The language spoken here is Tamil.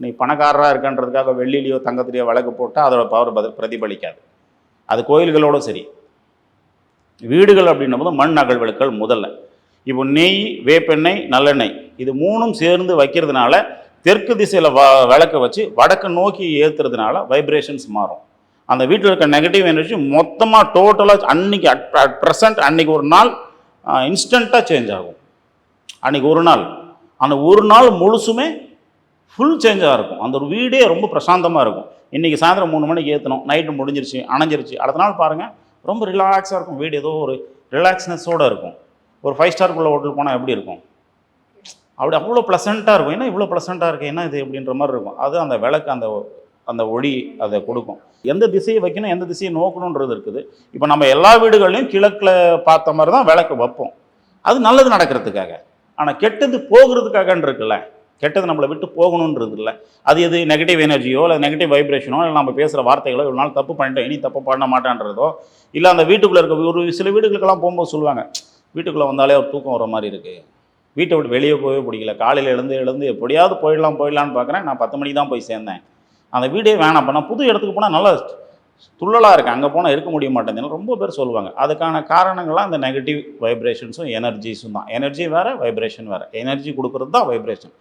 நீ பணக்காரராக இருக்கன்றதுக்காக வெள்ளிலேயோ தங்கத்திலேயோ விளக்கு போட்டால் அதோட பவர் பதில் பிரதிபலிக்காது. அது கோயில்களோட சரி. வீடுகள் அப்படின்னும் போது மண் அகல் விளக்குகள் முதல்ல. இப்போ நெய் வேப்பெண்ணெய் நல்லெண்ணெய் இது மூணும் சேர்ந்து வைக்கிறதுனால தெற்கு திசையில் வ விளக்க வச்சு வடக்கு நோக்கி ஏற்றுறதுனால வைப்ரேஷன்ஸ் மாறும். அந்த வீட்டில் இருக்க நெகட்டிவ் எனர்ஜி மொத்தமாக டோட்டலாக அன்னைக்கு அட் ப்ரெசன்ட் அன்னைக்கு ஒரு நாள் இன்ஸ்டண்ட்டாக சேஞ்ச் ஆகும். அன்னைக்கு ஒரு நாள். அந்த ஒரு நாள் முழுசுமே ஃபுல் சேஞ்சாக இருக்கும். அந்த ஒரு வீடே ரொம்ப பிரசாந்தமாக இருக்கும். இன்றைக்கி சாயந்தரம் மூணு மணிக்கு ஏற்றணும் நைட்டு முடிஞ்சிருச்சு அணைஞ்சிருச்சு. அடுத்த நாள் பாருங்கள் ரொம்ப ரிலாக்ஸாக இருக்கும். வீடு ஏதோ ஒரு ரிலாக்ஸ்னஸோடு இருக்கும். ஒரு ஃபைவ் ஸ்டார்க்குள்ள ஹோட்டல் போனால் எப்படி இருக்கும்? அப்படி அவ்வளோ ப்ளசண்ட்டாக இருக்கும். ஏன்னா இவ்வளோ ப்ளசண்ட்டாக இருக்குது என்ன இது? அப்படின்ற மாதிரி இருக்கும். அது அந்த விளக்கு அந்த அந்த ஒளி அதை கொடுக்கும். எந்த திசையை வைக்கணும் எந்த திசையை நோக்கணுன்றது இருக்குது. இப்போ நம்ம எல்லா வீடுகள்லையும் கிழக்கில் பார்த்த மாதிரி தான் விளக்கு வைப்போம். அது நல்லது நடக்கிறதுக்காக. ஆனால் கெட்டது போகிறதுக்காகன்னு இருக்குல்ல? கெட்டது நம்மளை விட்டு போகணுன்றது இல்லை. அது எது நெகட்டிவ் எனர்ஜியோ இல்லை நெகட்டிவ் வைப்ரேஷனோ இல்லை நம்ம பேசுகிற வார்த்தைகளோ இவ்வளோ நாள் தப்பு பண்ணிட்டோம் இனி தப்பு பண்ண மாட்டான்றதோ இல்லை அந்த வீட்டுக்குள்ளே இருக்க ஒரு சில வீடுகளுக்கெல்லாம் போகும்போது சொல்லுவாங்க வீட்டுக்குள்ளே வந்தாலே ஒரு தூக்கம் வர மாதிரி இருக்குது வீட்டை விட்டு வெளியே போகவே பிடிக்கல. காலையில் எழுந்து எழுந்து எப்படியாவது போயிடலாம் போயிடலான்னு பார்க்குறேன் நான் பத்து மணிக்கு தான் போய் சேர்ந்தேன். அந்த வீடே வேணாம். பண்ணால் நான் புது இடத்துக்கு போனால் நல்லா துள்ளலாக இருக்குது அங்கே போனால் இருக்க முடிய மாட்டேங்குதுன்னு ரொம்ப பேர் சொல்லுவாங்க. அதுக்கான காரணங்கள்லாம் அந்த நெகட்டிவ் வைப்ரேஷன்ஸும் எனர்ஜிஸும் தான். எனர்ஜி வேறு வைப்ரேஷன் வேறு. எனர்ஜி கொடுக்குறது தான் வைப்ரேஷன்